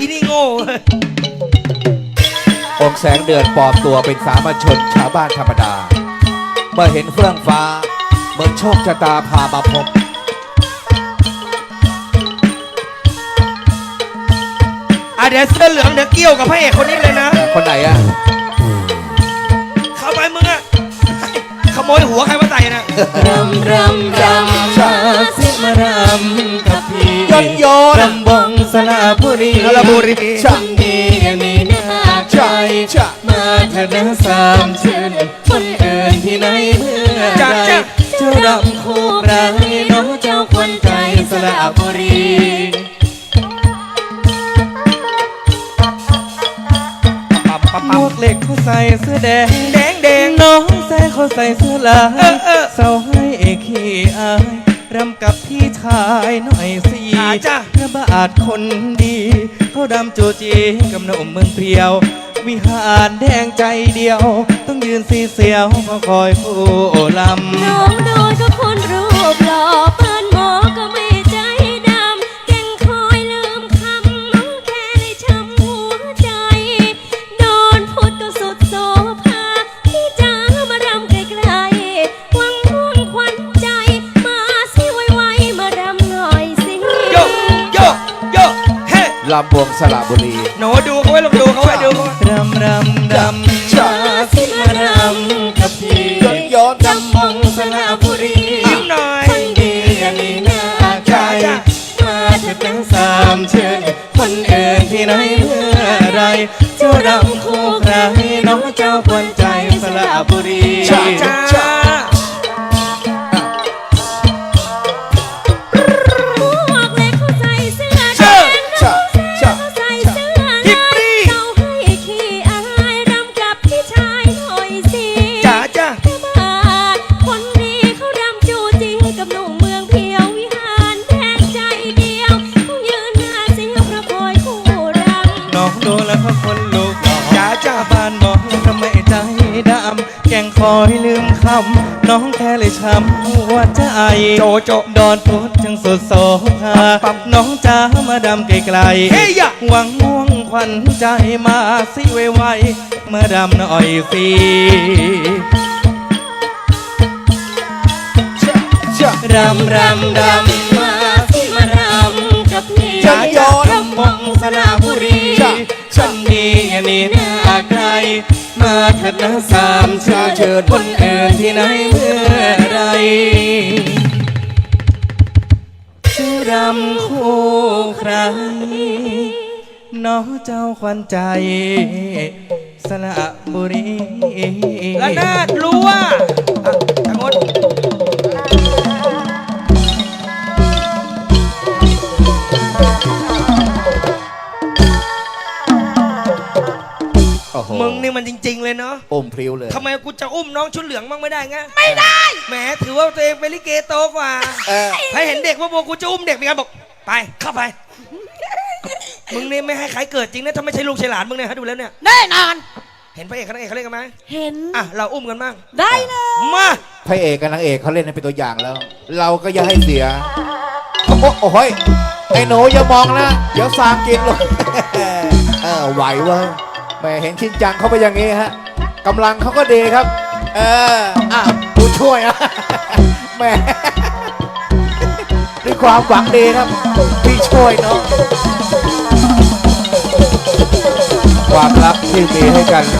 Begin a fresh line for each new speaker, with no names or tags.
อีนี่โง่
องค์แสงเดือนปลอมตัวเป็นสามัญชนชาวบ้านธรรมดา เมื่อเห็นเฟื่องฟ้าเหมือนโชคชะตาพามาพบ
อะเดี๋ยวเสื้อเหลืองเดี๋ยวเกี่ยวกับพระเอกคนนี้เลยนะ
คนไหนอะ
เข้าไปมึงอะขโมยหัวใครมาใส่นะ
รำรำรำมาสิมารำกับพี่
ยนโยน
รำบงสระบุรี
สระบุรี
ช่างดีมีหน้าใจ
ชะ
มาเถิดนะสามชื่นคนอื่นที่ไหนเมื่อ
จ้ะ
ไร
จ้ะ
เจ้ารำคู่ไรน้องเจ้าควันใจสระบุรี
ปั๊บปั๊บ
หม
ปั๊
ว
บ
กเหล็กเขาใส่เสื้อแดง
แดงแดง
น้องแซงเขาใส่เสื้อลาย
เออเออ
เศร้าให้เอกขี้อาย รำกับพี่ชายหน่อยสิ
อ่าจ้ะ
พระบาทคนดี เขาดำโจจีกับหนุ่มเมืองเปรียว วิหารแดงใจเดียว ต้องยืนสีเสียวมาคอยผู้ลำ
น้องโด ลำ
บวงสระบุรี
หนูดูเขาไว้ลองดูเขาไว้ดูเขาไว้
รำรำรำมาสิมารำกับพี่
ยนโยน
รำมงสระบุรี
ยิ้มหน่อย
คนดีมีหน้าใจมาเถิดทั้งสามเชิญคนอื่นที่ไหนเมื่อไรเจ้ารำคู่ใครน้องเจ้าควนใจสระบุรี
จ้าจ้า
คอย
ลืมคำน้องแค่เลยช้ำหัวใจ
โจโจ
ดอนพุธจังสุดโสภา
ปั๊บ
น้องจ้ามาดำไกลๆ
เฮ้ยยะ
หวังม่วงขวัญใจมาสิไวๆมาดำหน่อยสิ
ชะชะ
รำรำรำมาสิมารำกับพี่
จ้ะโยน
รำมงสระบุรี
จ้ะ
ฉันนี้อันนี้หน้าใคร มาเถิดนะสามเชิญเชิญคนอื่นที่ไหนเมื่อไรชื่อรำคู่ใครน้องเจ้าควันใจสระบุรี
ละนาดรู้ว่า นี่มันจริง ๆ เลยเนาะ
อมพริ้วเลย
ทำไมกูจะอุ้มน้องชุดเหลืองบ้างไม่ได้ไงไม่ได้ แหมถือว่าตัวเองเป็นลิเกโตกว่า
เออ
ถ้าเห็นเด็กว่าโบกูจะอุ้มเด็กมีการบอกไปเข้าไป มึงนี่ไม่ให้ใครเกิดจริงนะถ้าไม่ใช่ลูกใช่หลานมึงเนี่ยฮะดูแล้วเนี่ย
แน่นอน
เห็นพระเอกกับนางเอกเขาเล่นกันไหม
เห็น
อะเราอุ้มกันบ้าง
ได้เลย
มา
พระเอกกับนางเอกเขาเล่นให้เป็นตัวอย่างแล้ว เราก็อย่าให้เสียโอ้โหโอ้ยไอ้หนูอย่ามองนะ เดี๋ยวสามกินเลยเออไหวเว้ย แหม่เห็นชินจังเขาไปอย่างนี้ฮะกำลังเขาก็ดีครับ เอออะผู้ช่วยอะแหม่ด้วยความหวังดีครับพี่ช่วยเนาะความรักที่มีให้กัน